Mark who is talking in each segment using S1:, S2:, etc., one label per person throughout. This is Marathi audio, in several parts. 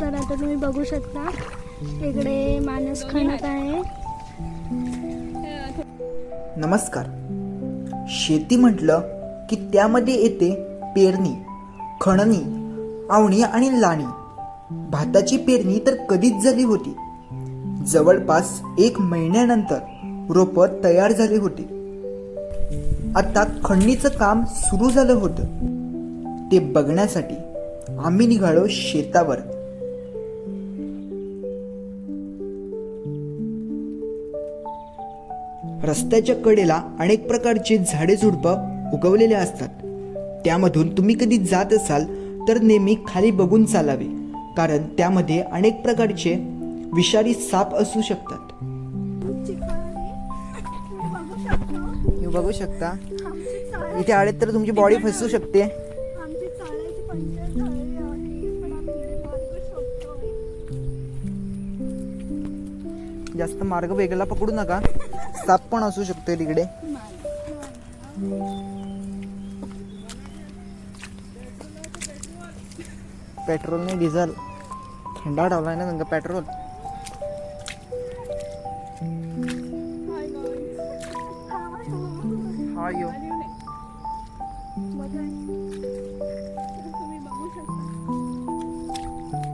S1: तर आता तुम्ही बघू शकता इकडे माणूस खणत आहे.
S2: नमस्कार. शेती म्हटलं की त्यामध्ये येते पेरणी खणणी आवणी आणि लाणी. भाताची पेरणी तर कधीच झाली होती. जवळपास एक महिन्यानंतर रोपं तयार झाली होती. आता खणणीचं काम सुरू झालं होतं. ते बघण्यासाठी आम्ही निघालो शेतावर. रस्त्याच्या कडेला अनेक प्रकारचे झाडे झुडपं उगवलेले असतात. त्यामधून तुम्ही कधी जात असाल तर नेहमी खाली बघून चालावे कारण त्यामध्ये अनेक प्रकारचे विषारी साप असू शकतात. बघू शकता. इथे आले तर तुमची बॉडी फसू शकते. जास्त मार्ग वेगळा पकडू नका. साप पण असू शकतो तिकडे. पेट्रोल नाही डिझेल. थंडा ठेवलाय ना त्यांना पेट्रोल. हा यो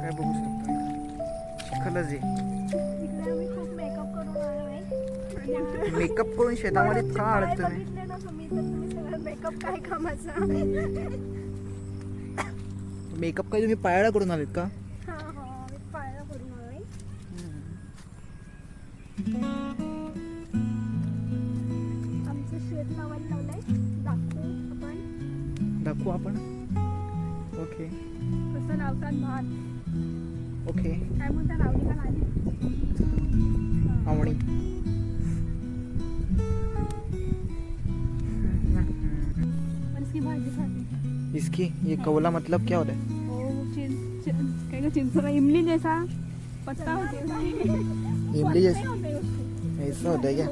S2: काय बघू शकतो? चिखलच आहे.
S1: मेकअप करून
S2: शेतामध्ये का
S1: पाय
S2: आडत तुम्ही
S1: बघितले ना तुम्ही तर तुम्ही सगळं मेकअप काय कामाचा?
S2: मेकअप काय तुम्ही पायाला करून आलेत का?
S1: हा हा आम्ही पायला करून आलोय आमचं शेत लावायला लावलंय. दाखवू आपण.
S2: दाखवू आपण? ओके.
S1: कसं लावतात भात?
S2: ओके.
S1: काय म्हणतात लावली का नाही?
S2: आवणी
S1: इसकी?
S2: ये कवला मतलब क्या होता है?
S1: इमली जैसा पत्ता
S2: इमली जैसा? ऐसा होता है क्या?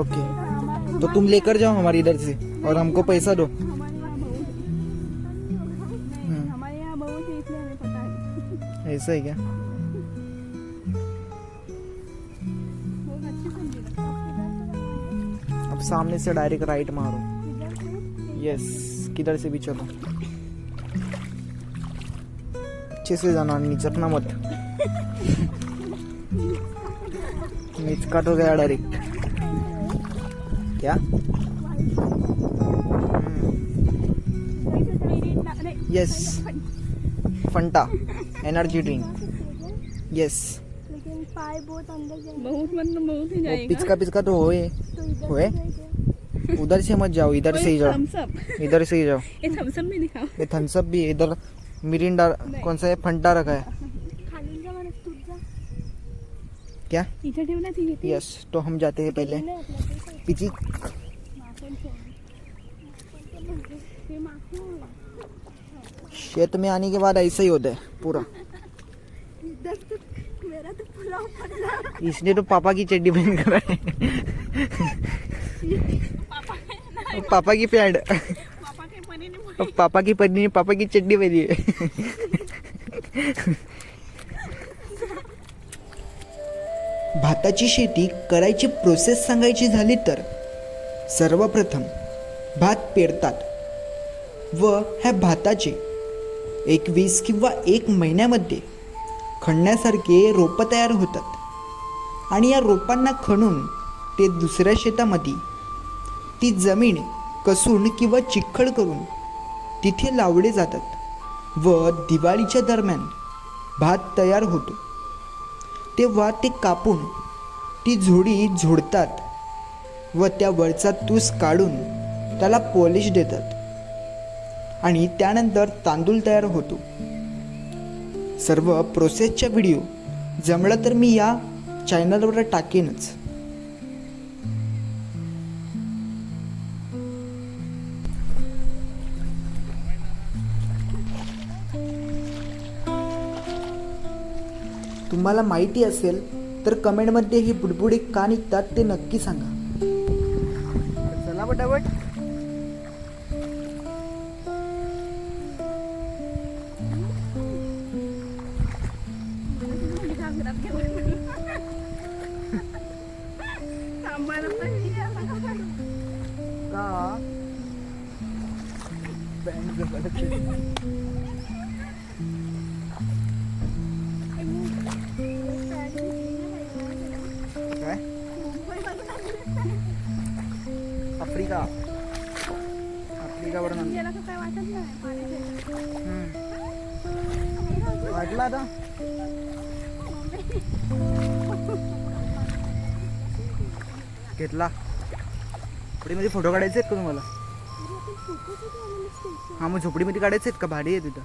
S2: ओके। तो तुम लेकर जाओ हमारी इधर से और हमको पैसा दो।
S1: हाँ।
S2: ऐसा ही क्या? अब सामने से डायरेक्ट राइट मारो। यस किधर से भी चलो। अच्छे से जाना निचकना मत। निचकाट हो गया डायरेक्ट क्या? Yes Fanta energy drink yes
S1: लेकिन पाए बहुत अंदर जाएँगे।
S3: बहुत मतलब बहुत ही जाएगा।
S2: पिचका पिचका तो होए।
S1: तो
S2: हुए? उधर से मत जाओ इधर से ही जाओ। इधर से ही जाओ।
S3: ये थम्सअप में दिखाओ।
S2: ये थम्सअप भी इधर मिरिंडा कौन सा है? फंटा रखा है। क्या?
S3: ती.
S2: यस तो हम जाते हैं पहले. पिची
S1: माखन.
S2: खेत में आने के बाद ऐसा ही होता है पूरा।
S1: तो मेरा तो
S2: इसने तो पापा की चड्डी पहन कर है पापा की पैंट
S3: पापा पनीर
S2: पापा की पत्नी पापा की चड्डी भाताची शेती करायची प्रोसेस सांगायची झाली तर सर्वप्रथम भात पेरतात व ह्या भाताचे एकवीस किंवा एक महिन्यामध्ये खणण्यासारखे रोपं तयार होतात. आणि या रोपांना खणून ते दुसऱ्या शेतामध्ये ती जमीन कसून किंवा चिखल करून तिथे लावले जातात व दिवाळीच्या दरम्यान भात तयार होतो. तेव्हा ते कापून ती झोडी झोडतात व त्या वरचा तूस काढून त्याला पॉलिश देतात आणि त्यानंतर तांदूळ तयार होतो. सर्व प्रोसेसच्या व्हिडिओ जमलं तर मी या चॅनलवर टाकेनच. तुम्हाला माहिती असेल तर कमेंटमध्ये ही बुडबुडे का निघतात ते नक्की सांगा. चला बटाबट
S1: वाटला तर काय वाटत नाही
S2: आता? घेतला. झोपडीमध्ये फोटो काढायचे आहेत का तुम्हाला? हा मग झोपडीमध्ये काढायचे आहेत का? भाडी आहे तिथं.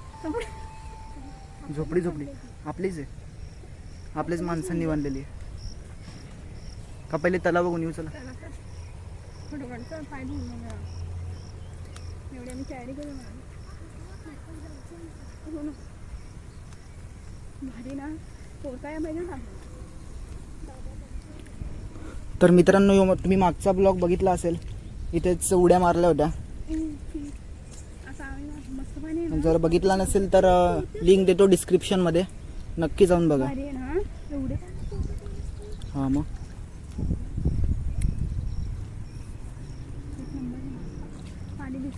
S2: झोपडी झोपडी. आपलीच आहे. आपल्याच माणसांनी बांधलेली आहे. का पहिले तलाव बघून येऊ चला
S1: फोटो काढतो पाय धुवून मग. एवढी आम्ही तयारी आलो. हो ना. भारी ना. या
S2: तर मित्रांनो यो- तुम्ही मागचा ब्लॉग बघितला असेल. इथेच उड्या मारल्या होत्या.
S1: असं आम्ही ना मस्त पाणी आहे ना.
S2: जर बघितला नसेल तर लिंक देतो डिस्क्रिप्शनमध्ये नक्की जाऊन बघा.
S1: भारी आहे ना. एवढे
S2: हां मग
S1: एक नंबर आहे. पाणी दिसतंय की ते?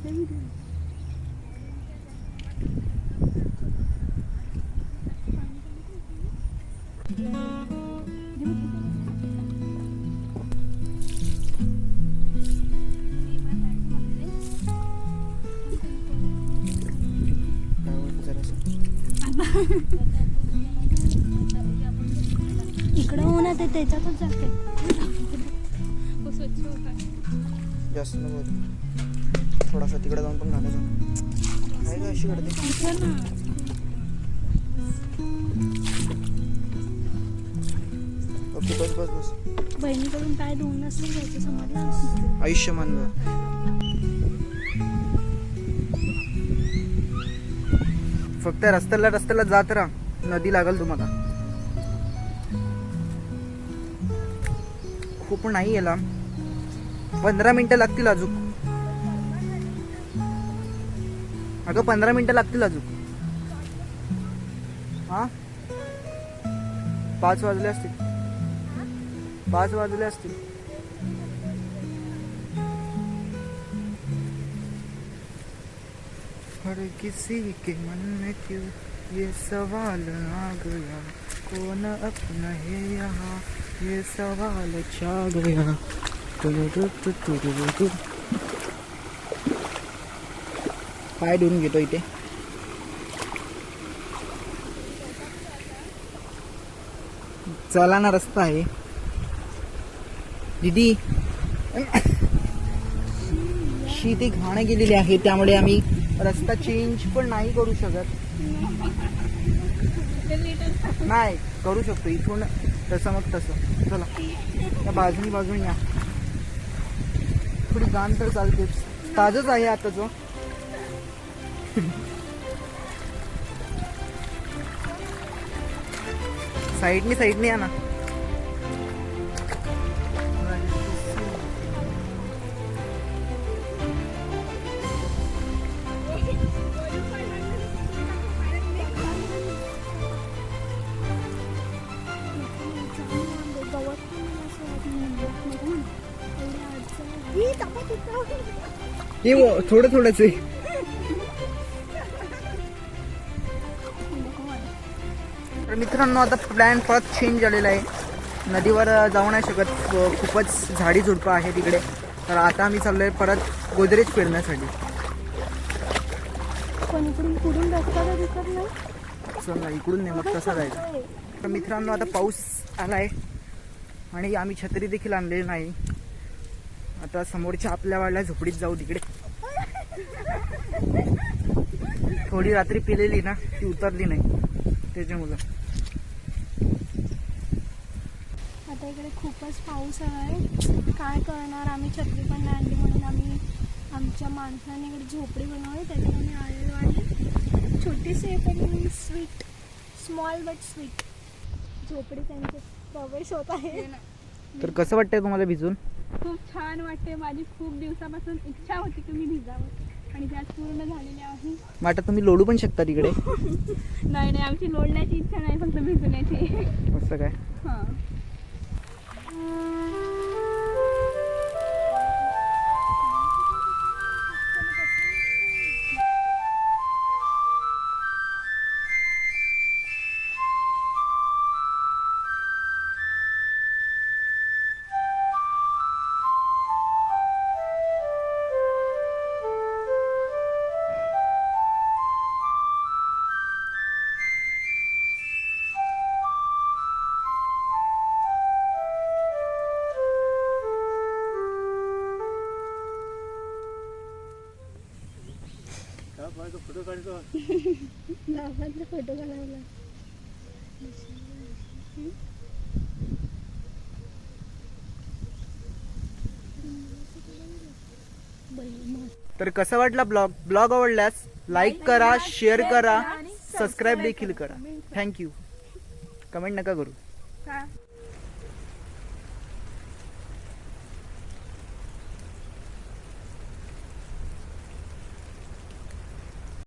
S1: इकडं होणार ते त्याच्यातच जाते
S3: तो स्वच्छ होता
S2: जास्त नको होतं. थोडासा तिकडे जाऊन पण घालायचं काय अशी ओके बस बस बस.
S1: बहिणीकडून काय दोन नसेल घ्यायचं समजलं.
S2: फक्त रस्त्याला रस्त्याला जात राहा. नदी लागल तुम्हाला. खूप नाही याला. पंधरा मिनिटं लागतील अजून. अगं पंधरा मिनिटं लागतील अजून. हां? पाच वाजले असतील. पाच वाजले असतील. हर किसी के मन में क्यों ये सवाल आ गया? कौन अपना है यहाँ? ये सवाल छा गया। पाय धुवून घेतो इथे. चला ना रस्ता आहे. दीदी. शी ती घाणं गेलेली आहे त्यामुळे आम्ही रस्ता चेंज पण नाही करू शकत. नाही करू शकतो. इथून तसं मग तसं. चला. त्या बाजूनी बाजूनी या. थोडी घाण तर चालतेच. ताजच आहे आता जो. साईडनी साईडनी या ना हे वो, थोडं थोडंच आहे मित्रांनो आता प्लॅन परत चेंज झालेला आहे. नदीवर जाऊ नाही शकत. खूपच झाडी झुडपं आहे तिकडे. तर आता आम्ही चाललोय परत गोदरेज फिरण्यासाठी चला इकडून नाही मग कसा जायचं? तर मित्रांनो आता पाऊस आलाय आणि आम्ही छत्री देखील आणलेली नाही. आता समोरच्या आपल्या वाडल्या झोपडीत जाऊ तिकडे. थोडी रात्री पिलेली ना ती उतरली नाही. त्याच्यामुळं.
S1: आता इकडे खूपच पाऊस आहे. काय करणार? आम्ही छत्री पण नाही आणली म्हणून आम्ही आमच्या माणसाने इकडे झोपडी बनवली. त्याच्यात आम्ही आलेलो आहे. छोटीशी आहे पण स्वीट स्मॉल बट स्वीट झोपडी त्यांचे प्रवेश होत आहे.
S2: तर कसं वाटतंय तुम्हाला भिजून?
S3: खूप छान वाटते माझी खूप दिवसापासून इच्छा होती की मी भिजावं. आणि त्यात पूर्ण झालेली आहे.
S2: वाटत तुम्ही लोडू पण शकता तिकडे.
S3: नाही नाही. आमची लोडण्याची इच्छा नाही फक्त भिजण्याची.
S2: असं काय?
S3: हां. Thank you.
S1: बाबांचा फोटो काढायला.
S2: तर कसं वाटला ब्लॉग? ब्लॉग आवडल्यास लाईक करा शेअर करा सबस्क्राईब देखील करा. थँक्यू कमेंट नका करू.
S3: का